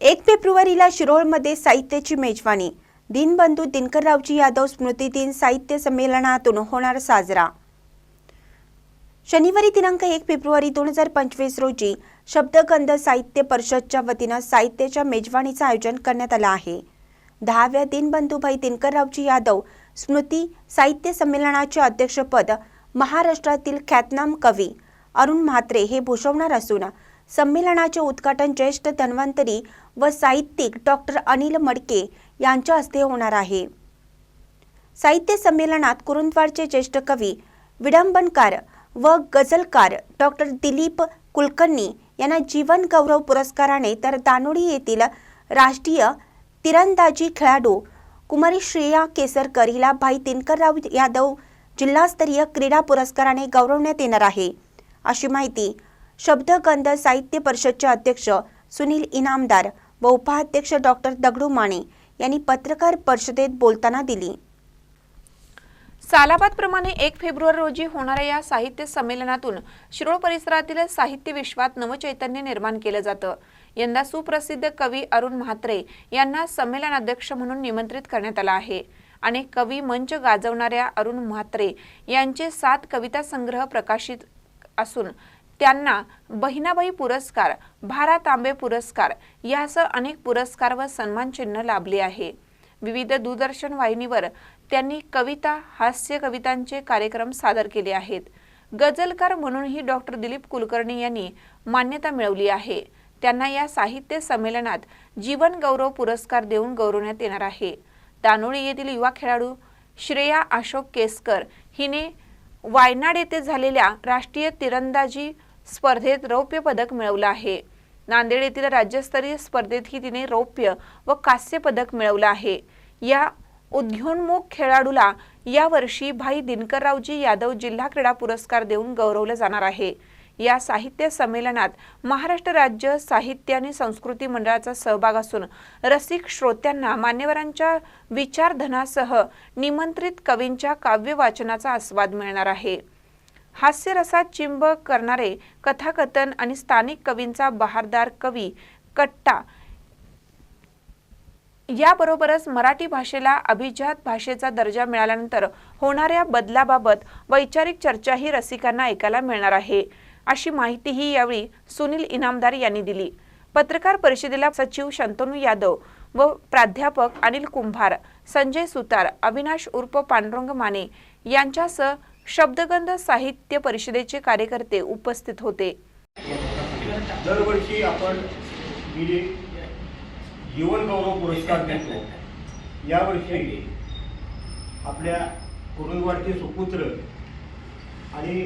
एक फेब्रुवारीला शिरोळमध्ये साहित्याची मेजवानी. दिनबंधू दिनकररावजी यादव स्मृती दिन साहित्य संमेलनातून होणार साजरा. शनिवारी दिनांक एक फेब्रुवारी दोन हजार पंचवीस रोजी शब्दगंध साहित्य परिषदच्या वतीनं साहित्याच्या मेजवानीचं आयोजन करण्यात आलं आहे. दहाव्या दिनबंधूभाई दिनकररावजी यादव स्मृती साहित्य संमेलनाचे अध्यक्षपद महाराष्ट्रातील ख्यातनाम कवी अरुण म्हात्रे हे भूषवणार असून संमेलनाचे उद्घाटन ज्येष्ठ धन्वंतरी व साहित्यिक डॉक्टर अनिल मडके यांच्या हस्ते होणार आहे. साहित्य संमेलनात कुरुंदवाडचे ज्येष्ठ कवी विडंबनकार व गझलकार डॉक्टर दिलीप कुलकर्णी यांना जीवन गौरव पुरस्काराने तर दानोडी येथील राष्ट्रीय तिरंदाजी खेळाडू कुमारी श्रेया केसरकर हिला भाई दिनकरराव यादव जिल्हास्तरीय क्रीडा पुरस्काराने गौरवण्यात येणार आहे. अशी माहिती शब्दगंध साहित्य परिषदचे अध्यक्ष सुनील इनामदार व उपाध्यक्ष डॉक्टर दगडू माने यांनी पत्रकार परिषदेत बोलताना दिली. सालाबाद प्रमाणे एक फेब्रुवारी रोजी होणाऱ्या या साहित्य संमेलनातून शिरोळ परिसरातील साहित्य विश्वात नवचैतन्य निर्माण केलं जातं. यंदा सुप्रसिद्ध कवी अरुण म्हात्रे यांना संमेलनाध्यक्ष म्हणून निमंत्रित करण्यात आलं आहे. आणि कवी मंच गाजवणाऱ्या अरुण म्हात्रे यांचे सात कविता संग्रह प्रकाशित असून त्यांना बहिणाबाई पुरस्कार भारा तांबे पुरस्कार यासह अनेक पुरस्कार व सन्मान चिन्ह लाभले आहे. विविध दूरदर्शन वाहिनीवर त्यांनी कविता हास्य कवितांचे कार्यक्रम सादर केले आहेत. गझलकार म्हणूनही डॉक्टर दिलीप कुलकर्णी यांनी मान्यता मिळवली आहे. त्यांना या साहित्य संमेलनात जीवन गौरव पुरस्कार देऊन गौरवण्यात येणार आहे. तानोळी येथील युवा खेळाडू श्रेया अशोक केसकर हिने वायनाड येथे झालेल्या राष्ट्रीय तिरंदाजी स्पर्धेत रौप्य पदक मिळवलं आहे. नांदेड येथील राज्यस्तरीय स्पर्धेतही तिने रौप्य व कांस्य पदक मिळवलं आहे. या उद्योन्मुख खेळाडूला यावर्षी भाई दिनकररावजी यादव जिल्हा क्रीडा पुरस्कार देऊन गौरवलं जाणार आहे. या साहित्य संमेलनात महाराष्ट्र राज्य साहित्य आणि संस्कृती मंडळाचा सहभाग असून रसिक श्रोत्यांना मान्यवरांच्या विचारधनासह निमंत्रित कवींच्या काव्य वाचनाचा आस्वाद मिळणार आहे. हास्यरसात चिंब करणारे कथाकथन आणि स्थानिक कवींचा बहारदार कवी कट्टा याबरोबरच मराठी भाषेला अभिजात भाषेचा दर्जा मिळाल्यानंतर होणाऱ्या बदलाबाबत वैचारिक चर्चाही रसिकांना ऐकायला मिळणार आहे. अशी माहितीही यावेळी सुनील इनामदार यांनी दिली. पत्रकार परिषदेला सचिव शंतनू यादव व प्राध्यापक अनिल कुंभार संजय सुतार अविनाश उर्फ पांडुरंग माने यांच्यासह शब्दगंध साहित्य परिषदेचे कार्यकर्ते उपस्थित होते. दरवर्षी आपण जीवन गौरव पुरस्कार देतो यावर्षी आपल्या कुरुंदवाडचे सुपुत्र आणि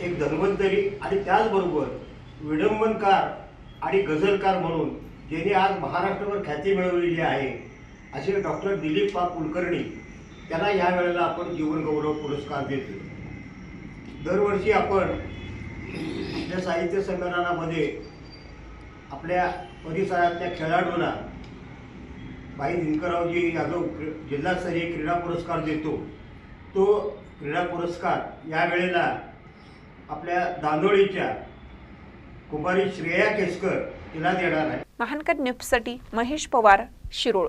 एक धन्वंतरी आणि त्याचबरोबर विडंबनकार आणि गझलकार म्हणून ज्यांनी आज महाराष्ट्रभर ख्याती मिळवलेली आहे असे डॉक्टर दिलीप पा कुलकर्णी त्यांना या वेळेला आपण जीवनगौरव पुरस्कार देतो दरवर्षी आपण या साहित्य संमेलनामध्ये आपल्या परिसरातल्या खेळाडूंना भाई दिनकररावजी यादव जिल्हास्तरीय क्रीडा पुरस्कार देतो. तो क्रीडा पुरस्कार यावेळेला आपल्या दांदोळीच्या कुमारी श्रेया केसकर तिला देणार आहे. महानकर न्यूजसाठी महेश पवार शिरोळ.